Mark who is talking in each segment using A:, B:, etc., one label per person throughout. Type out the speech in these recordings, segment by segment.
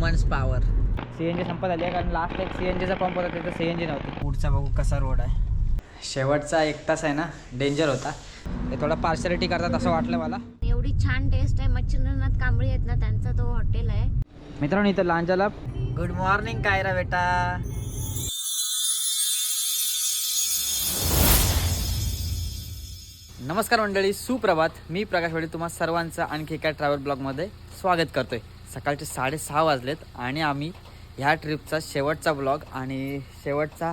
A: Women's power C N G संपत आली आहे कारण लास्ट एक सी एन जीचा पंप होता तिथं सी एन जी नव्हती. पुढचा बघू कसा रोड आहे. शेवटचा एक तास आहे ना डेंजर होता. हे थोडा पार्शलिटी करतात असं वाटलं मला.
B: एवढी छान टेस्ट आहे मच्छिंद्रनाथ कांबळी आहेत ना त्यांचा तो हॉटेल आहे.
A: मित्रांनो इथं लांजाला गुड मॉर्निंग कायरा बेटा. नमस्कार मंडळी सुप्रभात. मी प्रकाश वडे तुम्हा सर्वांचं आणखी एका ट्रॅव्हल ब्लॉगमध्ये स्वागत करतोय. सकाळचे साडेसहा वाजलेत आणि आम्ही ह्या ट्रिपचा शेवटचा ब्लॉग आणि शेवटचा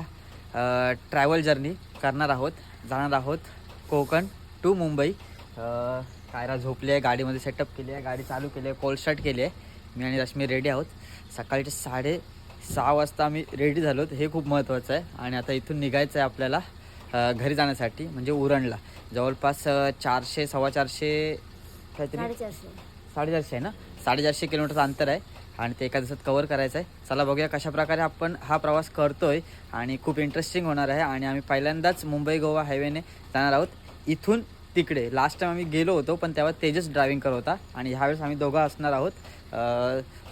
A: ट्रॅव्हल जर्नी करणार आहोत जाणार आहोत कोकण टू मुंबई. कायरा झोपली आहे गाडीमध्ये सेटअप केली आहे गाडी चालू केली आहे कोल्ड स्टार्ट केली आहे. मी आणि रश्मी रेडी आहोत. सकाळचे साडे सहा वाजता आम्ही रेडी झालोत हे खूप महत्त्वाचं आहे. आणि आता इथून निघायचं आहे आपल्याला घरी जाण्यासाठी म्हणजे उरणला. जवळपास चारशे सव्वा चारशे काहीतरी
B: साडेचारशे
A: आहे ना? साडेचारशे किलोमीटरचं अंतर आहे आणि ते एका दिवसात कवर करायचं आहे. चला बघूया कशा प्रकारे आपण हा प्रवास करतोय आणि खूप इंटरेस्टिंग होणार आहे. आणि आम्ही पहिल्यांदाच मुंबई गोवा हायवेने जाणार आहोत. इथून तिकडे. लास्ट टाइम आम्ही गेलो होतो पण तेव्हा तेजस ड्रायव्हिंग करत होता. आणि ह्यावेळेस आम्ही दोघं असणार आहोत.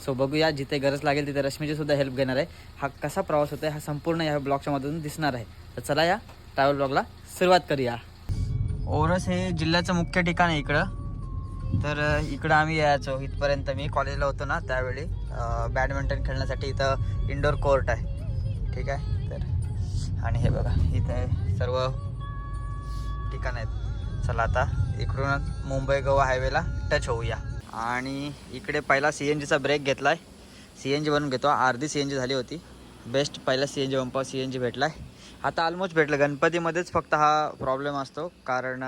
A: सो बघूया जिथे गरज लागेल तिथे रश्मीची सुद्धा हेल्प घेणार आहे. हा कसा प्रवास होतो हा संपूर्ण या ब्लॉगच्या मधून दिसणार आहे. तर चला या ट्रॅव्हल ब्लॉगला सुरुवात करूया. ओरस हे जिल्ह्याचं मुख्य ठिकाण आहे इकडं. तर इकडं आम्ही यायचो. इथपर्यंत मी कॉलेजला होतो ना त्यावेळी. बॅडमिंटन खेळण्यासाठी इथं इंडोर कोर्ट आहे. ठीक आहे? तर आणि हे बघा इथे सर्व ठिकाण आहेत. चला आता इकडून मुंबई गोवा हायवेला टच होऊया. आणि इकडे पहिला सी एन जीचा ब्रेक घेतला आहे सी एन जी बनवून घेतो. अर्धी सी एन जी झाली होती. बेस्ट पहिला सी एन जी पंपावर सी एन जी भेटला आहे आता ऑलमोस्ट भेटलं. गणपतीमध्येच फक्त हा प्रॉब्लेम असतो. कारण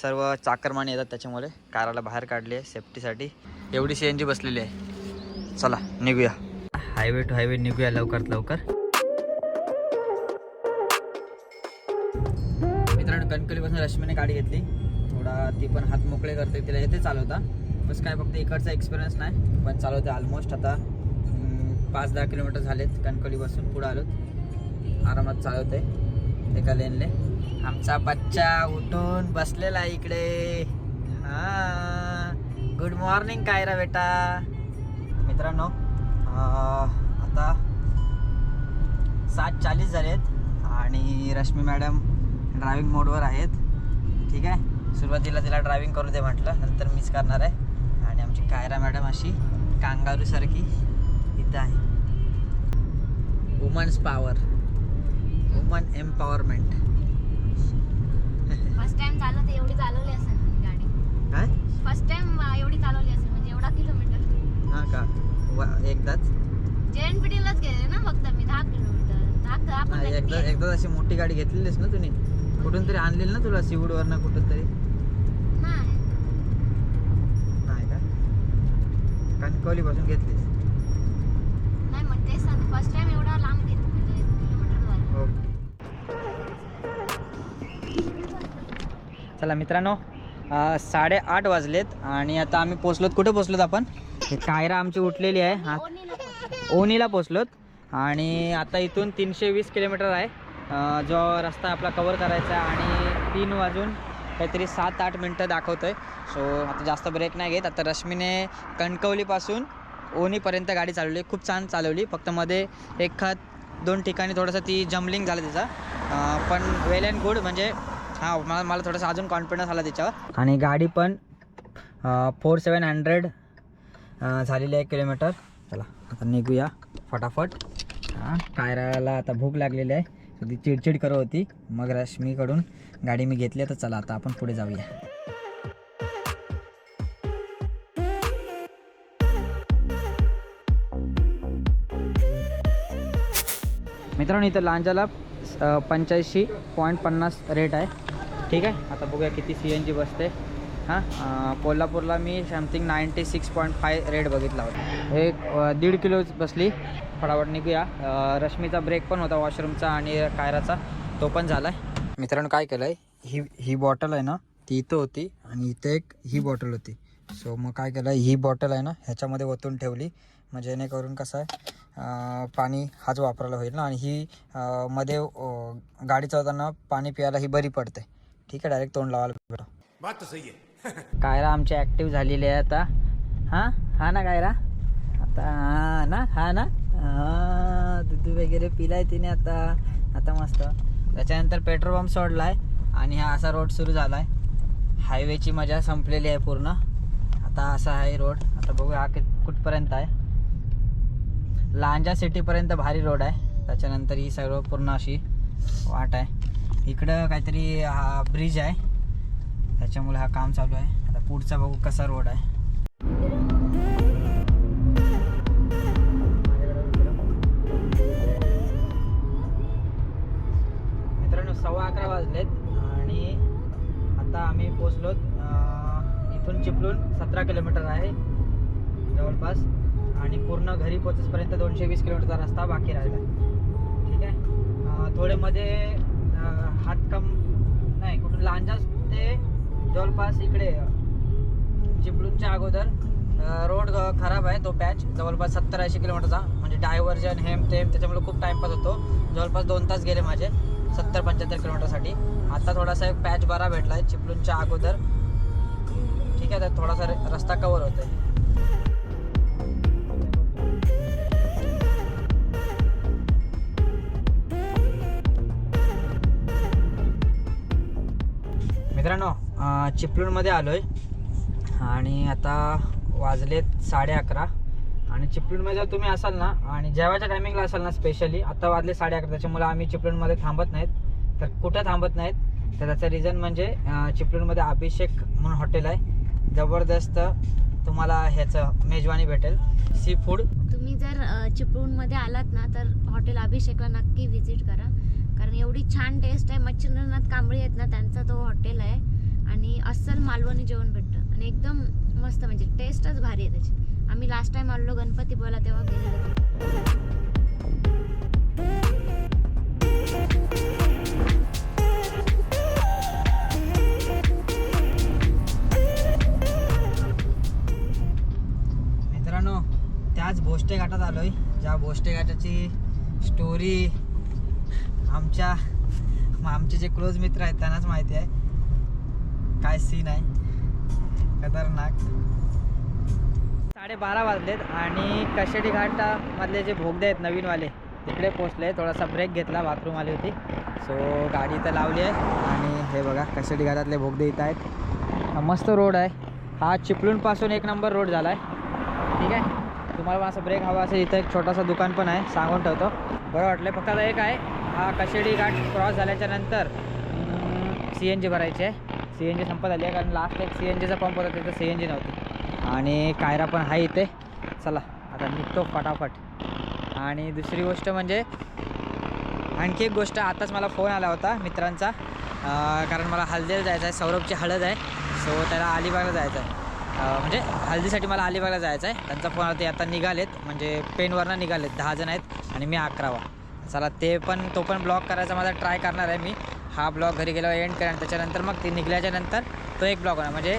A: सर्व चाकरमाने येतात त्याच्यामुळे काराला बाहेर काढली आहे सेफ्टीसाठी एवढी सी एन जी बसलेली आहे. चला निघूया. हायवे टू हायवे निघूया लवकरात लवकर. मित्रांनो कणकलीपासून रश्मीने गाडी घेतली. थोडा ती पण हात मोकळे करते तिला येते चालवता. बस काय फक्त इकडचा एक्सपिरियन्स नाही पण चालवते ऑलमोस्ट आता. पाच दहा किलोमीटर झालेत कणकलीपासून पुढं आलोत. आरामात चालवते एका लेनले. आमचा बच्चा उठून बसलेला आहे इकडे. हा. गुड मॉर्निंग कायरा बेटा. मित्रांनो आता सात चाळीस झालेत आणि रश्मी मॅडम ड्रायव्हिंग मोडवर आहेत. ठीक आहे? सुरुवातीला तिला ड्रायव्हिंग करू दे म्हटलं नंतर मीच करणार आहे. आणि आमची कायरा मॅडम अशी कांगारूसारखी इथं आहे. Women's power women empowerment
B: first time चालत एवढी चालवली असेल गाडी.
A: काय?
B: फर्स्ट टाइम एवढी चालवली असेल म्हणजे एवढा किलोमीटर
A: हां का? वा एकदाच?
B: जेएनपीटीलाच गेले ना फक्त मी दहा किलोमीटर दहा दहा
A: हा,
B: पण
A: एकदा
B: नाही.
A: अशी मोठी गाडी घेतलेलीस ना तुम्ही कुठून तरी आणलेली ना तुला सिवूडवरनं कुठून तरी
B: नाही.
A: नाही का? कणकवलीपासून घेतलीस.
B: नाही मग तेच सांगते. फर्स्ट टाइम
A: चला मित्रांनो साडेआठ वाजलेत आणि आता आम्ही पोचलोत. कुठे पोचलोत आपण? कायरा आमची उठलेली आहे. हा. ओनीला पोचलोत. आणि आता इथून तीनशे वीस किलोमीटर आहे. जो रस्ता आपला कवर करायचा आणि तीन वाजून काहीतरी सात आठ मिनटं दाखवतोय. सो आता जास्त ब्रेक नाही घेत. आता रश्मीने कणकवलीपासून ओनीपर्यंत गाडी चालवली. खूप छान चालवली. फक्त मध्ये एखाद दोन ठिकाणी थोडंसं ती जम्बलिंग झालं तिचा पण वेल अँड गुड म्हणजे हां मला मला थोडासा अजून कॉन्फिडन्स आला त्याच्यावर. आणि गाडी पण फोर सेवन हंड्रेड झालेली आहे किलोमीटर चला आता निघूया फटाफट. हां कायराला आता भूक लागलेली आहे. ती चिडचिड करत होती. मग रश्मीकडून गाडी मी घेतली तर चला आता आपण पुढे जाऊया. मित्रांनो इथं लांजाला पंच्याऐंशी पॉईंट पन्नास रेट आहे. ठीक आहे? आता बघूया किती सी एन जी बसते. हां कोल्हापूरला मी something ninety six point five rate बघितला होता. एक दीड किलो बसली. फटाफट निघूया. रश्मीचा ब्रेक पण होता वॉशरूमचा आणि कायराचा. तो पण झाला आहे मित्रांनो काय केलं आहे ही ही बॉटल आहे ना ती इथं होती आणि इथे एक ही बॉटल होती. सो मग काय केलं ही बॉटल आहे ना ह्याच्यामध्ये ओतून ठेवली. मग जेणेकरून कसं आहे पाणी हाच वापरायला होईल ना आणि ही मध्ये गाडी चालवताना पाणी प्यायला ही बरी पडते. ठीक आहे डायरेक्ट तोंड लावायला भेटो.
C: बात तो सही है
A: कायरा आमची ॲक्टिव्ह झालेली आहे आता. हां? हा ना कायरा? आता हां ना? हा ना? हा दूध वगैरे पिलाय तिने आता. आता मस्त. त्याच्यानंतर पेट्रोल पंप सोडलाय आणि हा असा रोड सुरू झालाय. हायवेची मजा संपलेली आहे पूर्ण. आता असा आहे रोड आता बघूया हा कुठपर्यंत आहे. लांजा सिटीपर्यंत भारी रोड आहे. त्याच्यानंतर ही सर्व पूर्ण अशी वाट आहे. इकडं काहीतरी हा ब्रिज आहे. त्याच्यामुळे हा काम चालू आहे. आता पुढचा बघू कसा रोड आहे. मित्रांनो सव्वा अकरा वाजलेत आणि आता आम्ही पोचलोत इथून चिपलून सतरा किलोमीटर आहे जवळपास. आणि पूर्ण घरी पोचेपर्यंत दोनशे वीस किलोमीटरचा रस्ता बाकी राहिला. ठीक आहे? थोडे मध्ये हातकम नाही कुठून लांजाच ते जवळपास इकडे चिपळूणच्या अगोदर रोड खराब आहे तो पॅच. जवळपास सत्तर ऐंशी किलोमीटरचा. म्हणजे डायव्हर्जन हेम तेम त्याच्यामुळे खूप टाइमपास होतो. जवळपास दोन तास गेले माझे सत्तर पंच्याहत्तर किलोमीटरसाठी. आता थोडासा एक पॅच बरा भेटला आहे चिपळूणच्या अगोदर. ठीक आहे तर थोडासा रस्ता कवर होतो आहे मित्रांनो चिपळूणमध्ये आलो आहे आणि आता वाजलेत साडे अकरा. आणि चिपळूणमध्ये जर तुम्ही असाल ना आणि जेवायच्या टायमिंगला असाल ना स्पेशली आता वाजले साडे अकरा त्याच्यामुळे आम्ही चिपळूणमध्ये थांबत नाहीत. तर कुठं थांबत नाहीत? तर त्याचं रिझन म्हणजे चिपळूणमध्ये अभिषेक म्हणून हॉटेल आहे. जबरदस्त तुम्हाला ह्याचं मेजवानी भेटेल. सी फूड
B: तुम्ही जर चिपळूणमध्ये आलात ना तर हॉटेल अभिषेकला नक्की व्हिजिट करा. कारण एवढी छान टेस्ट आहे. मच्छिंद्रनाथ कांबळी आहेत ना त्यांचा तो हॉटेल आहे. आणि अस्सल मालवणी जेवण भेटतं. आणि एकदम मस्त म्हणजे टेस्टच भारी आहे त्याची. आम्ही लास्ट टाइम आलो गणपती बोला तेव्हा गेलेलो.
A: मित्रांनो त्याच भोष्टे घाटात आलोय. ज्या भोष्टे घाटाची स्टोरी आमच्या आमचे जे क्लोज मित्र आहेत त्यांनाच माहिती आहे. काय सीन आहे. खतरनाक. साडेबारा वाजलेत आणि कशेडी घाटामधले जे भोगदे आहेत नवीनवाले तिकडे पोचले थोडासा ब्रेक घेतला बाथरूम आली होती. सो गाडी इथं लावली आहे. आणि हे बघा कशेडी घाटातले भोगदे इथं आहेत. मस्त रोड आहे. हा चिपळूणपासून एक नंबर रोड झाला आहे ठीक आहे? तुम्हाला असं ब्रेक हवा असेल इथं एक छोटासा दुकान पण आहे. सांगून ठेवतो. बरं वाटलं फक्त आता एक आहे. हा कशेडी घाट क्रॉस झाल्याच्यानंतर सी एन जी भरायची. आहे सी एन जी संपत आली आहे कारण लास्ट एक सी एन जीचा पंप होता तिथं सी एन जी नव्हती. आणि कायरा पण आहे इथे. चला आता निघतो फटाफट. आणि दुसरी गोष्ट म्हणजे आणखी एक गोष्ट आताच मला फोन आला होता मित्रांचा. कारण मला हळदीला जायचं आहे सौरभची हळद आहे. सो त्याला अलिबागला जायचं आहे. म्हणजे हळदीसाठी मला अलिबागला जायचं आहे. त्यांचा फोन आला ते आता निघालेत म्हणजे पेनवरनं निघालेत दहा जण आहेत आणि मी अकरावा. चला ते पण तो पण ब्लॉग करायचा माझा ट्राय करणार आहे मी. हा ब्लॉग घरी गेल्यावर एंड करेन त्याच्यानंतर मग ते निघल्याच्या नंतर तो एक ब्लॉग होणार. म्हणजे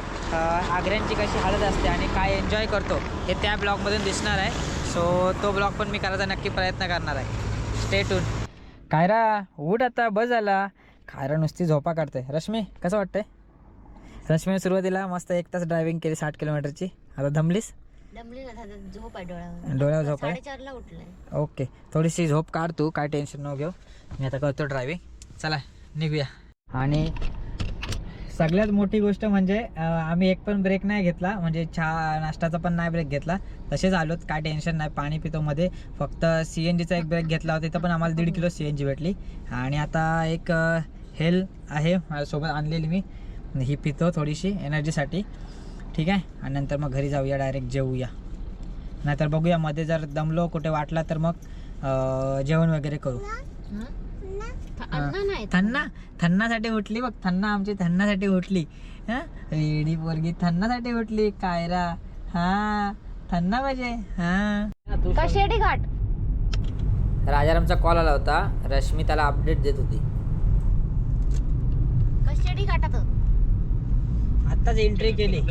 A: आग्र्यांची कशी हालत असते आणि काय एन्जॉय करतो हे त्या ब्लॉगमधून दिसणार आहे. सो तो ब्लॉग पण मी करायचा नक्की प्रयत्न करणार आहे. स्टेटून कायरा उठ आता बस झाला. कायरा नुसती झोपा काढते रश्मी कसं वाटतंय? रश्मीने सुरुवातीला मस्त एक तास ड्रायव्हिंग केली साठ किलोमीटरची आता दमलीस?
B: दमली ना दादा झोप आहे डोळ्यावर.
A: डोळ्यावर झोप आहे?
B: साडेचारला उठलंय.
A: ओके. थोडीशी झोप काढ तू काय टेन्शन न घेऊ. मी आता करतो ड्रायव्हिंग चला निघूया. आणि सगळ्यात मोठी गोष्ट म्हणजे आम्ही एक पण ब्रेक नाही घेतला. म्हणजे चहा नाश्ताचा पण नाही ब्रेक घेतला. तसेच आलोत काय टेन्शन नाही. पाणी पितो मध्ये. फक्त सी एन जीचा एक ब्रेक घेतला होता तिथं पण आम्हाला दीड किलो सी एन जी भेटली. आणि आता एक हेल आहे माझ्यासोबत आणलेली मी. ही पितो थोडीशी एनर्जीसाठी ठीक आहे? आणि नंतर मग घरी जाऊया डायरेक्ट जेवूया नाहीतर बघूया मध्ये जर दमलो कुठे वाटला तर मग जेवण वगैरे करू. थन्ना? थन्नासाठी उठली बघ थन्ना आमची थन्नासाठी उठली. हा? रेडी पोरगी थन्नासाठी उठली कायरा. हा थन्ना पाहिजे हा.
B: कशेडी घाट?
A: राजारामचा कॉल आला होता रश्मी त्याला अपडेट देत होती.
B: कशेडी घाटात?
A: आत्ताच एंट्री केली.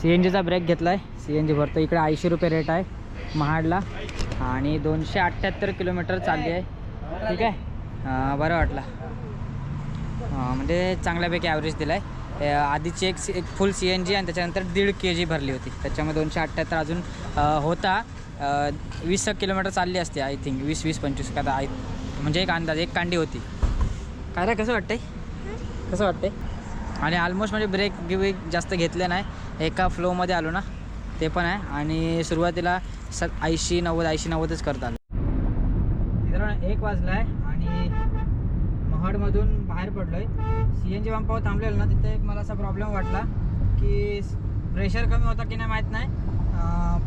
A: सी एन जीचा ब्रेक घेतलाय. सी एन जी भरतो. इकडे ऐंशी रुपये रेट आहे महाडला. आणि दोनशे अठ्ठ्याहत्तर किलोमीटर चालली आहे. ठीक आहे? बरं वाटलं. म्हणजे चांगल्यापैकी ॲव्हरेज दिला आहे आधीची एक एक फुल सी एन जी आणि त्याच्यानंतर दीड के जी भरली होती. त्याच्यामध्ये दोनशे अठ्ठ्याहत्तर अजून होता. वीस किलोमीटर चालली असते आय थिंक वीस वीस पंचवीस का आय म्हणजे एक अंदाज एक कांडी होती. काय रे कसं वाटतंय? कसं वाटतंय? आणि ऑलमोस्ट म्हणजे ब्रेक गिवेक जास्त घेतले नाही. एका फ्लोमध्ये आलो ना ते पण आहे. आणि सुरुवातीला स ऐंशी नव्वद ऐंशी नव्वदच करत आलो. मित्रांनो एक वाजला आहे आणि महाडमधून बाहेर पडलो आहे सी एन जी पंपावर थांबलेलो ना तिथे एक मला असा प्रॉब्लेम वाटला की प्रेशर कमी होता की नाही माहीत नाही.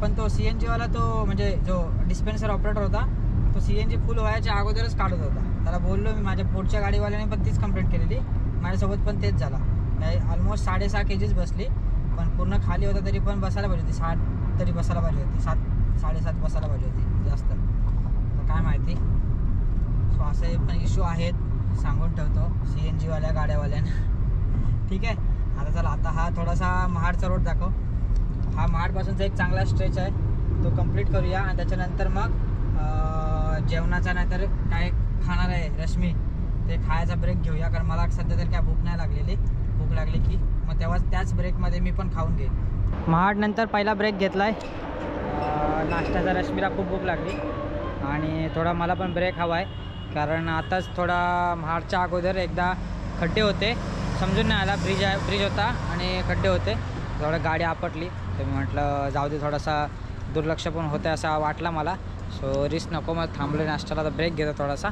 A: पण तो सी एन जीवाला तो म्हणजे जो डिस्पेन्सर ऑपरेटर होता तो सी एन जी फुल व्हायच्या अगोदरच काढत होता. त्याला बोललो मी माझ्या पुढच्या गाडीवाल्याने पण तीच कंप्लेंट केलेली. माझ्यासोबत पण तेच झाला. काय ऑलमोस्ट साडेसहा के जीच बसली. पण पूर्ण खाली होता तरी पण बसायला पाहिजे होती. साठ तरी बसायला पाहिजे होती. सात साडेसात बसायला पाहिजे होती जास्त. तर काय माहिती? सो असे पण इश्यू आहेत. सांगून ठेवतो. सी एन जीवाल्या गाड्यावाल्यानं. ठीक आहे? आता चला आता हा थोडासा महाडचा रोड दाखव. हा महाडपासूनचा एक चांगला स्ट्रेच आहे. तो कंप्लीट करूया. आणि त्याच्यानंतर मग जेवणाचा नाहीतर काय खाणार आहे रश्मी. ते खायचा ब्रेक घेऊया कारण मला सध्या तर काय भूक नाही लागलेली. भूक लागली की मग तेव्हा त्याच ब्रेकमध्ये मी पण खाऊन घेईन. महाड नंतर पहिला ब्रेक घेतला आहे नाश्त्याचा रश्मीला खूप भूक लागली. आणि थोडा मला पण ब्रेक हवा आहे कारण आताच थोडा महाडच्या अगोदर एकदा खड्डे होते. समजून नाही आला ब्रिज आहे ब्रिज होता आणि खड्डे होते. थोडं गाडी आपटली. तर मी म्हटलं जाऊ दे थोडासा दुर्लक्ष पण होतं असा वाटला मला. सो रिस्क नको मग थांबलो नाश्त्याला. तर ब्रेक घेतो थोडासा.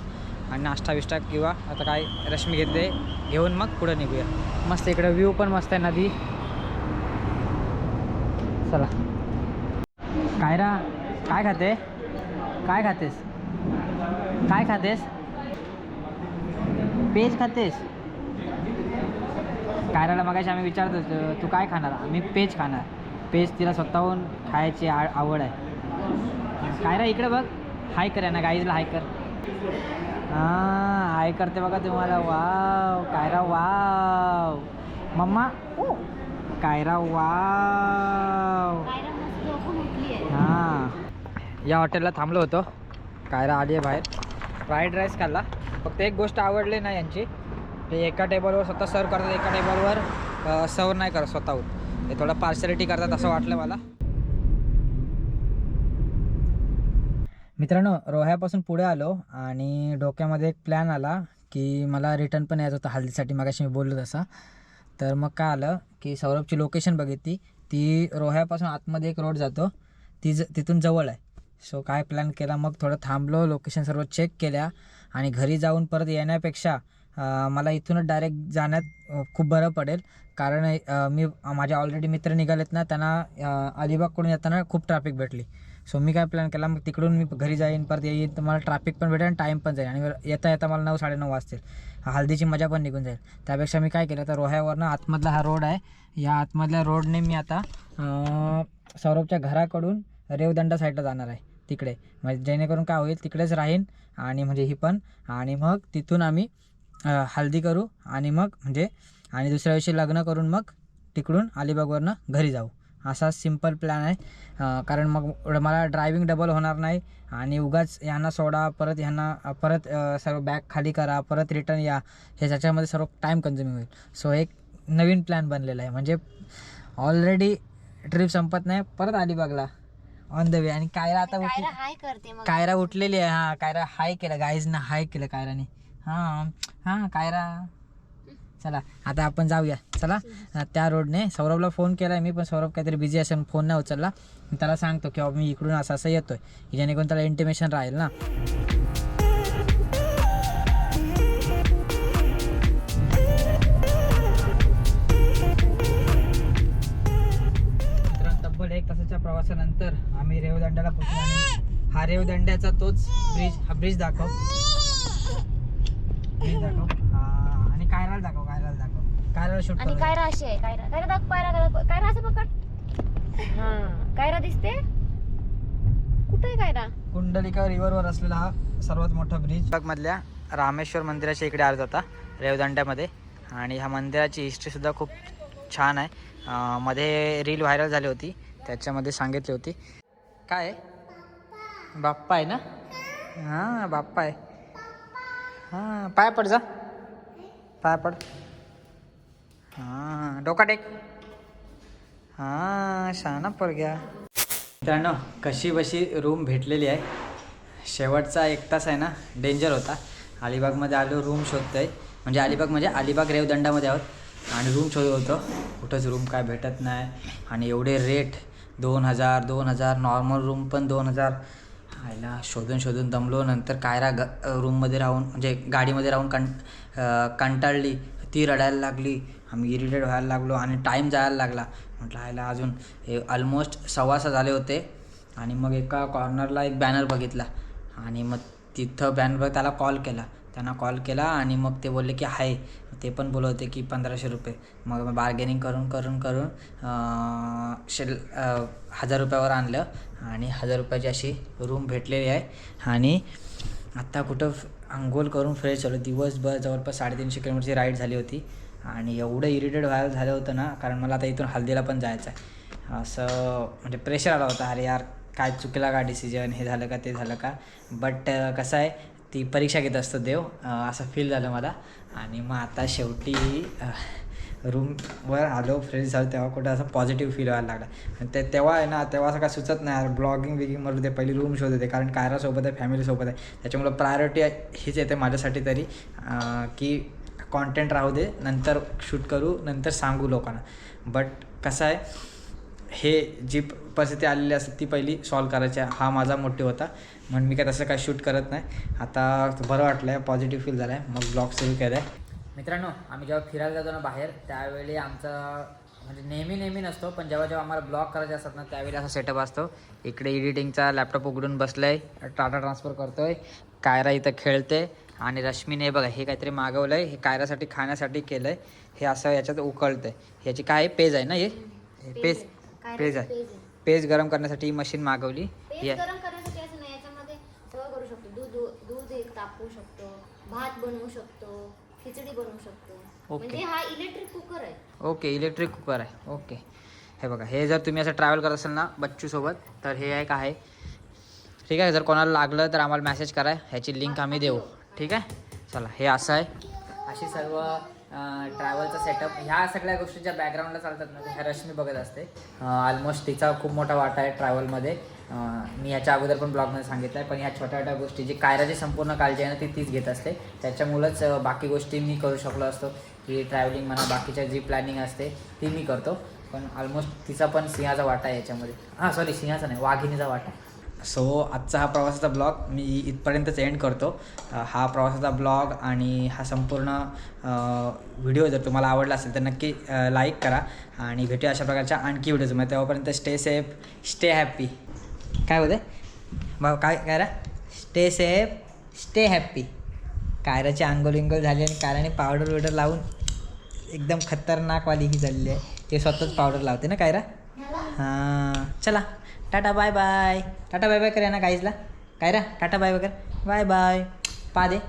A: आणि नाश्ता बिष्टा किंवा आता काय रश्मी घेते घेऊन मग पुढे निघूया. मस्त इकडं व्ह्यू पण मस्त आहे नदी. चला. कायरा काय खाते? काय खातेस? काय खातेस? पेज खातेस? कायराला मगाशी आम्ही विचारत होतो तू काय खाणार? आम्ही पेज खाणार. पेज तिला स्वतःहून खायची आवड आहे. कायरा इकडे बघ. हाय कर ना गाईजला हाय कर हां हाय करते बघा तुम्हाला. Wow Kaira wow. मम्मा? ओ कायरा वाव.
B: कायरा आहे.
A: हां. या हॉटेलला थांबलो होतो. कायरा आली आहे बाहेर. फ्राईड राईस खाल्ला. फक्त एक गोष्ट आवडली नाही यांची. ते एका टेबलवर स्वतः सर्व करतात एका टेबलवर सर्व नाही करत स्वतःहून. ते थोडं पार्सॅलिटी करतात असं वाटलं मला. मित्रांनो रोह्यापासून पुढे आलो आणि डोक्यामध्ये एक प्लॅन आला की मला रिटर्न पण यायचं होतं हल्दीसाठी. मगाशी मी बोललो तसा. तर मग काय आलं की सौरभची लोकेशन बघितली. ती रोह्यापासून आतमध्ये एक रोड जातो. ती ज तिथून जवळ आहे. सो काय प्लॅन केला? मग थोडं थांबलो लोकेशन सर्व चेक केल्या आणि घरी जाऊन परत येण्यापेक्षा मला इथूनच डायरेक्ट जाण्यात खूप बरं पडेल. कारण मी माझे ऑलरेडी मित्र निघालेत ना त्यांना अलिबागकडून येताना खूप ट्रॅफिक भेटली. सो मी काय प्लॅन केला मग तिकडून मी घरी जाईन परत येईन तर मला ट्रॅफिक पण भेटेल आणि टाईम पण जाईल. आणि येता येता मला नऊ साडेनऊ वाजतील. हल्दीची मजा पण निघून जाईल. त्यापेक्षा मी काय केलं तर रोह्यावरनं आतमधला हा रोड आहे. या आतमधल्या रोडने मी आता सौरभच्या घराकडून रेवदंडा साईडला जाणार आहे. तिकडे. म्हणजे जेणेकरून काय होईल तिकडेच राहीन आणि म्हणजे ही पण. आणि मग तिथून आम्ही हळदी हल्दी करू आणि मग म्हणजे आणि दुसऱ्या दिवशी लग्न करून मग तिकडून अलिबागवरनं घरी जाऊ. असा सिंपल प्लॅन आहे. कारण मग मला ड्रायव्हिंग डबल होणार नाही. आणि उगाच ह्यांना सोडा परत ह्यांना अं, परत सर्व बॅग खाली करा परत रिटर्न या. हे त्याच्यामध्ये सर्व टाईम कन्झ्युमिंग होईल. सो एक नवीन प्लॅन बनलेला आहे. म्हणजे ऑलरेडी ट्रिप संपत नाही परत अलिबागला ऑन द वे आणि कायरा आता उठली
B: मग.
A: कायरा उठलेली आहे. हां कायरा हाय केलं. गाईजनं हाय केलं कायराने. हां हां कायरा. चला आता आपण जाऊया. चला त्या रोडने सौरभला फोन केला मी पण सौरभ काहीतरी बिझी असेल फोन नाही उचलला. त्याला सांगतो की बाबा मी इकडून असं असं येतोय. जेणेकरून त्याला इंटिमेशन राहील ना. तब्बल एक तासाच्या प्रवासानंतर आम्ही रेवदंड्याला पोहोचलो आणि हा रेवदंड्याचा तोच ब्रिज हा ब्रिज दाखव. ब्रिज दाखव. हा आणि कायराला दाखव कायराला कायराला शूट
B: आणि कायरा अशी आहे कायरा. कायरा दाख कायरा कायरा कायरा असं पकड. हा. कायरा दिसते? कुठे आहे कायरा?
A: कुंडलिका रिव्हरवर असलेला हा सर्वात मोठा ब्रिज मधल्या रामेश्वर मंदिराच्या इकडे आला होता रेवदंड्यामध्ये. आणि ह्या मंदिराची हिस्ट्री सुद्धा खूप छान आहे. मध्ये रील व्हायरल झाली होती त्याच्यामध्ये सांगितली होती. काय? आहे? बाप्पा आहे ना? हां बाप्पा आहे. हां पाय पड जा. पाय पड. हां डोका टेक हां शाना पर घ्या मित्रांनो कशी बशी रूम भेटलेली आहे. शेवटचा एक तास आहे ना डेंजर होता. अलिबागमध्ये आलो रूम शोधतोय. म्हणजे अलिबाग म्हणजे अलिबाग रेवदंडामध्ये आहोत. आणि रूम शोधत होतो. कुठंच रूम काय भेटत नाही. आणि एवढे रेट दोन हजार दोन हजार नॉर्मल रूम पण दोन हजार. आयला शोधून शोधून दमलो. नंतर कायरा ग रूममध्ये राहून म्हणजे गाडीमध्ये राहून कं कंटाळली. ती रडायला लागली. आम्ही इरिटेट व्हायला लागलो आणि टाईम जायला लागला. म्हटलं आयला अजून हे ऑलमोस्ट सव्वासा झाले होते. आणि मग एका कॉर्नरला एक बॅनर बघितला. आणि मग तिथं बॅनर त्याला कॉल केला. त्यांना कॉल केला आणि मग ते बोलले की आहे ते पण बोलत होते की पंधराशे रुपये. मग बार्गेनिंग करून करून करून शेल हजार रुपयावर आणलं. आणि हजार रुपयाची अशी रूम भेटलेली आहे. आणि आत्ता कुठं आंघोळ करून फ्रेश झालो. दिवसभर जवळपास साडेतीनशे किलोमीटरची राईड झाली होती. आणि एवढं इरिटेट व्हायला झालं होतं ना कारण मला आता इथून हल्दीला पण जायचं आहे असं म्हणजे प्रेशर आला होता अरे यार काय चुकला का डिसिजन हे झालं का ते झालं का? बट कसं आहे ती परीक्षा घेत असतो देव असं फील झालं मला. आणि मग आता शेवटी रूमवर आलो फ्रेश झालो तेव्हा कुठं असं पॉझिटिव्ह फील व्हायला लागला. आणि ते तेव्हा आहे ना तेव्हा असं काय सुचत नाही यार ब्लॉगिंग बिगिंग मारू ते पहिली रूम शोध होते कारण कायरासोबत आहे फॅमिलीसोबत आहे. त्याच्यामुळं प्रायोरिटी हीच येते माझ्यासाठी तरी की कॉन्टेंट राहू दे नंतर शूट करू नंतर सांगू लोकांना. बट कसं आहे हे जी परिस्थिती आलेली असते ती पहिली सॉल्व करायची आहे. हा माझा मोठी होता. म्हणून मी काय तसं काय शूट करत नाही. आता बरं वाटलं आहे पॉझिटिव्ह फील झालं आहे मग ब्लॉग सुरू केला आहे मित्रांनो आम्ही जेव्हा फिरायला जातो ना बाहेर त्यावेळी आमचा म्हणजे नेहमी नेहमी नसतो पण जेव्हा जेव्हा आम्हाला ब्लॉग करायचे असतात ना त्यावेळी असा सेटअप असतो. इकडे एडिटिंगचा लॅपटॉप उघडून बसलं आहे टाटा ट्रान्सफर करतो आहे कायरा इथं खेळते आणि रश्मीने बघा हे काहीतरी मागवलं आहे हे कायरासाठी खाण्यासाठी केलं आहे हे असं याच्यात उकळतं आहे ह्याची काय पेज आहे ना हे? पेज पेज आहे. पेज गरम करण्यासाठी ही मशीन मागवली. या.
B: तापवू शकतो भात बनवू शकतो खिचडी बनवू शकतो.
A: ओके.
B: म्हणजे हा इलेक्ट्रिक कुकर आहे.
A: ओके इलेक्ट्रिक कुकर आहे. ओके. हे बघा हे जर तुम्ही असं ट्रॅव्हल करत असाल ना बच्चूसोबत तर हे एक आहे. ठीक आहे जर कोणाला लागलं तर आम्हाला मेसेज करा. ह्याची लिंक आम्ही देऊ. ठीक आहे? चला हे असं आहे. अशी सर्व ट्रॅव्हलचा सेटअप ह्या सगळ्या गोष्टी ज्या बॅकग्राऊंडला चालतात ना ह्या रश्मी बघत असते. ऑलमोस्ट तिचा खूप मोठा वाटा आहे ट्रॅव्हलमध्ये मी ह्याच्या अगोदर पण ब्लॉगमध्ये सांगितलं आहे पण ह्या छोट्या छोट्या गोष्टी जी कायराची संपूर्ण काळजी आहे ना ती तीच घेत असते. त्याच्यामुळंच बाकी गोष्टी मी करू शकलो असतो की ट्रॅव्हलिंग म्हणा बाकीच्या जी प्लॅनिंग असते ती मी करतो. पण ऑलमोस्ट तिचा पण सिंहाचा वाटा आहे याच्यामध्ये. हां सॉरी सिंहाचा नाही वाघिणीचा वाटा. सो आजचा हा प्रवासाचा ब्लॉग मी इथपर्यंतच एंड करतो. हा प्रवासाचा ब्लॉग आणि हा संपूर्ण व्हिडिओ जर तुम्हाला आवडला असेल तर नक्की लाईक करा आणि भेटूया अशा प्रकारच्या आणखी व्हिडिओजमध्ये तेव्हापर्यंत स्टे सेफ स्टे हॅप्पी काय होते मग काय काय रा? स्टे सेफ स्टे हॅप्पी कायराची आंघोळ इंगोल झाली आणि कायराने पावडर विडर लावून एकदम खतरनाकवाली ही झालेली आहे. ते स्वतःच पावडर लावते ना कायरा? हां चला. Tata bye bye. Tata bye bye कर ना काहीचला काय रा? टाटा बाय बाय कर. Bye bye. पा दे.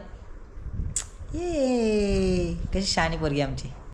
A: ये कशी शहाणी पोरगी आमची.